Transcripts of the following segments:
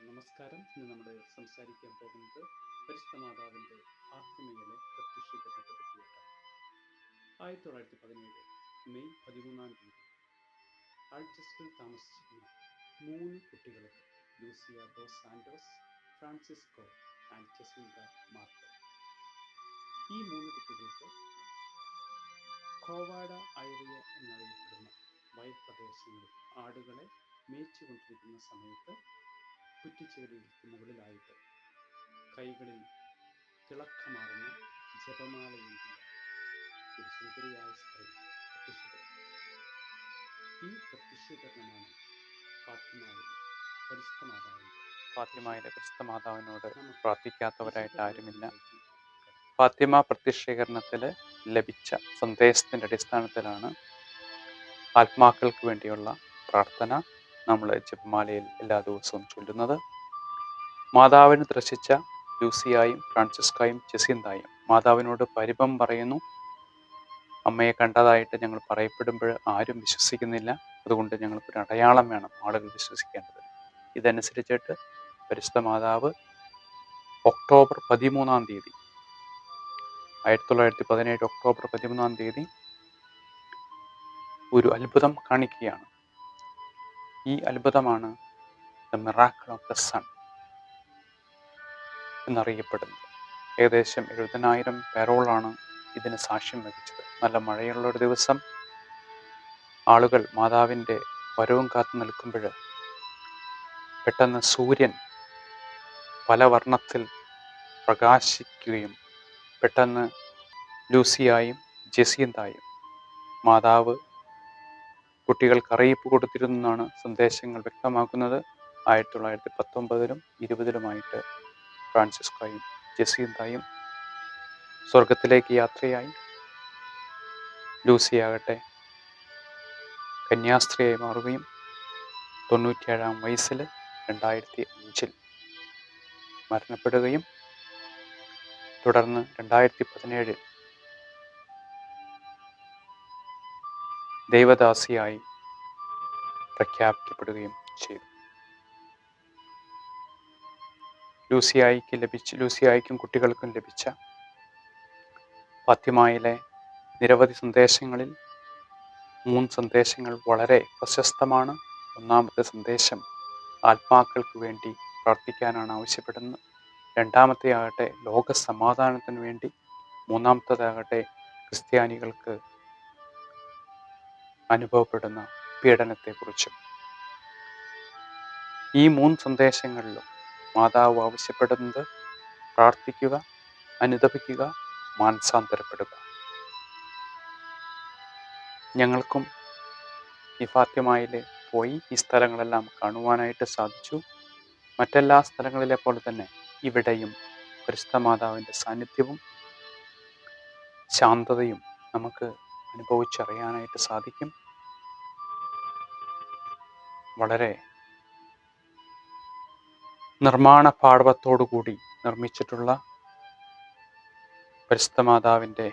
നമസ്കാരം. ഇന്ന് നമ്മൾ സംസാരിക്കാൻ പോകുന്നത് പരിശുദ്ധ മാതാവിന്റെ ഫാത്തിമയിലെ പ്രത്യക്ഷീകരണത്തെ പറ്റിയിട്ടാണ് ആയിരത്തി തൊള്ളായിരത്തി പതിനേഴ് മെയ് പതിമൂന്നാം തീയതി ആൾച്ചസ്റ്ററിൽ താമസിച്ചിരുന്ന മൂന്ന് കുട്ടികൾക്ക് Lucia dos Santos Francisco and Jacinta Marto. ഈ മൂന്ന് കുട്ടികൾക്ക് കോവാഡ ഐറിയ എന്നറിയപ്പെടുന്ന വയൽ പ്രദേശങ്ങളിൽ ആടുകളെ മേച്ചുകൊണ്ടിരിക്കുന്ന സമയത്ത് കുറ്റിച്ചെടികൾക്ക് മുകളിലായിട്ട് കൈകളിൽ തിളക്കമാർന്ന ജപമാലയേന്തിയ ഒരു സുന്ദരിയായ സ്ത്രീ പ്രത്യക്ഷപ്പെടുന്നു. ഈ പ്രത്യക്ഷീകരണമാണ് ഫാത്തിമാവിലെ പരിശുദ്ധ മാതാവിന്റെ ഫാത്തിമയിലെ പരിശുദ്ധ മാതാവിനോട് പ്രാർത്ഥിക്കാത്തവരായിട്ട് ആരുമില്ല. ഫാത്തിമ പ്രത്യക്ഷീകരണത്തിൽ ലഭിച്ച സന്ദേശത്തിന്റെ അടിസ്ഥാനത്തിലാണ് ആത്മാക്കൾക്ക് വേണ്ടിയുള്ള പ്രാർത്ഥന. നമ്മൾ ജപമാലയിൽ എല്ലാ ദിവസവും ചൊല്ലുന്നത്. മാതാവിന് ദർശിച്ച ലൂസിയായും ഫ്രാൻസിസ്കായും ജസീന്തായും മാതാവിനോട് പരിപം പറയുന്നു. അമ്മയെ കണ്ടതായിട്ട് ഞങ്ങൾ പറയപ്പെടുമ്പോൾ ആരും വിശ്വസിക്കുന്നില്ല. അതുകൊണ്ട് ഞങ്ങൾക്കൊരു അടയാളം വേണം ആളുകൾ വിശ്വസിക്കേണ്ടത് ഇതനുസരിച്ചിട്ട് പരിശുദ്ധ മാതാവ് ഒക്ടോബർ പതിമൂന്നാം തീയതി ആയിരത്തി തൊള്ളായിരത്തി പതിനേഴ് ഒക്ടോബർ പതിമൂന്നാം തീയതി ഒരു അത്ഭുതം കാണിക്കുകയാണ്. ഈ അത്ഭുതമാണ് the miracle of the sun എന്നറിയപ്പെടുന്നത്. ഏകദേശം എഴുപതിനായിരം പേരോളാണ് ഇതിന് സാക്ഷ്യം വഹിച്ചത്. നല്ല മഴയുള്ള ഒരു ദിവസം ആളുകൾ മാതാവിന്റെ വരവും കാത്തു നിൽക്കുമ്പോൾ പെട്ടെന്ന് സൂര്യൻ പല വർണത്തിൽ പ്രകാശിക്കുകയും പെട്ടെന്ന് ലൂസിയായും ജെസിയന്തായും മാതാവ് കുട്ടികൾക്ക് അറിയിപ്പ് കൊടുത്തിരുന്നെന്നാണ് സന്ദേശങ്ങൾ വ്യക്തമാക്കുന്നത്. ആയിരത്തി തൊള്ളായിരത്തി പത്തൊമ്പതിലും ഇരുപതിലുമായിട്ട് ഫ്രാൻസിസ്കോയും ജസീന്തായും സ്വർഗത്തിലേക്ക് യാത്രയായി. ലൂസിയാകട്ടെ കന്യാസ്ത്രീയായി മാറുകയും തൊണ്ണൂറ്റിയേഴാം വയസ്സിൽ രണ്ടായിരത്തി അഞ്ചിൽ മരണപ്പെടുകയും തുടർന്ന് രണ്ടായിരത്തി പതിനേഴിൽ ദൈവദാസിയായി പ്രഖ്യാപിക്കപ്പെടുകയും ചെയ്തു. ലൂസിയായിക്ക് ലഭിച്ച ലൂസിയായിക്കും കുട്ടികൾക്കും ലഭിച്ച ഫാത്തിമായിലെ നിരവധി സന്ദേശങ്ങളിൽ മൂന്ന് സന്ദേശങ്ങൾ വളരെ പ്രശസ്തമാണ്. ഒന്നാമത്തെ സന്ദേശം ആത്മാക്കൾക്ക് വേണ്ടി പ്രാർത്ഥിക്കാനാണ് ആവശ്യപ്പെടുന്നത്. രണ്ടാമത്തെ ആകട്ടെ ലോക സമാധാനത്തിന് വേണ്ടി. മൂന്നാമത്തേതാകട്ടെ ക്രിസ്ത്യാനികൾക്ക് അനുഭവപ്പെടുന്ന പീഡനത്തെക്കുറിച്ചും ഈ മൂന്ന് സന്ദേശങ്ങളിലും മാതാവ് ആവശ്യപ്പെടുന്നത് പ്രാർത്ഥിക്കുക അനുദപിക്കുക മാനസാന്തരപ്പെടുക. ഞങ്ങൾക്കും ഈ ഫാത്യമായിൽ പോയി ഈ സ്ഥലങ്ങളെല്ലാം കാണുവാനായിട്ട് സാധിച്ചു. മറ്റെല്ലാ സ്ഥലങ്ങളിലെ പോലെ തന്നെ ഇവിടെയും പരിശുദ്ധ മാതാവിന്റെ സാന്നിധ്യവും ശാന്തതയും നമുക്ക് അനുഭവിച്ചറിയാനായിട്ട് സാധിക്കും. വളരെ നിർമ്മാണ പാടവത്തോടു കൂടി നിർമ്മിച്ചിട്ടുള്ള പരിശുദ്ധ മാതാവിന്റെ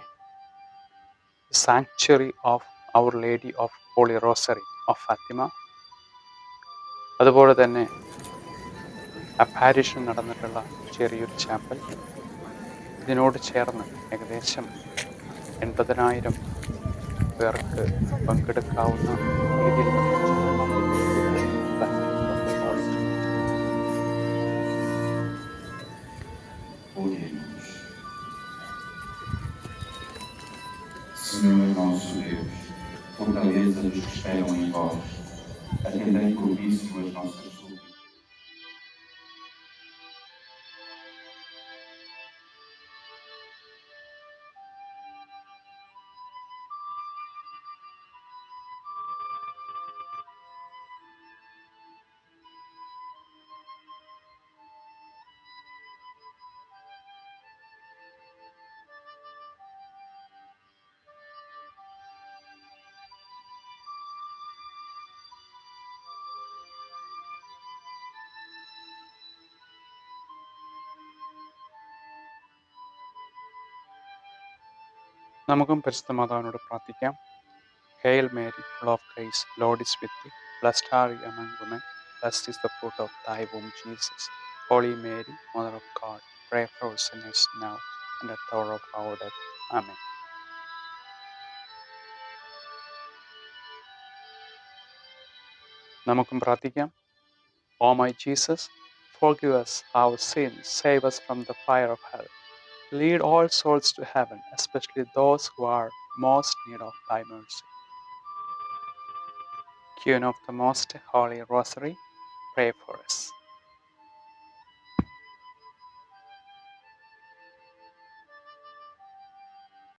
sanctuary of our lady of holy rosary of Fatima അതുപോലെ തന്നെ അപ്പാരിഷൻ നടന്നിട്ടുള്ള ചെറിയൊരു ചാപ്പൽ ഇതിനോട് ചേർന്ന് ഏകദേശം എൺപതിനായിരം പേർക്ക് പങ്കെടുക്കാവുന്ന രീതിയിൽ Oremos. Senhor nosso Deus, fortaleza dos que esperam em vós, atendei propício as nossas നമുക്കും പരിശുദ്ധ മാതാവിനോട് പ്രാർത്ഥിക്കാം hail Mary full of grace lord is with blessed are you among women Blessed is the fruit of thy womb, Jesus. Holy Mary, Mother of God, pray for us sinners now and at the hour of our death. Amen. നമുക്കും പ്രാർത്ഥിക്കാം O my Jesus, forgive us our sins, save us from the fire of hell. Lead all souls to heaven, especially those who are most need of thy mercy. Queen of the Most Holy Rosary, pray for us.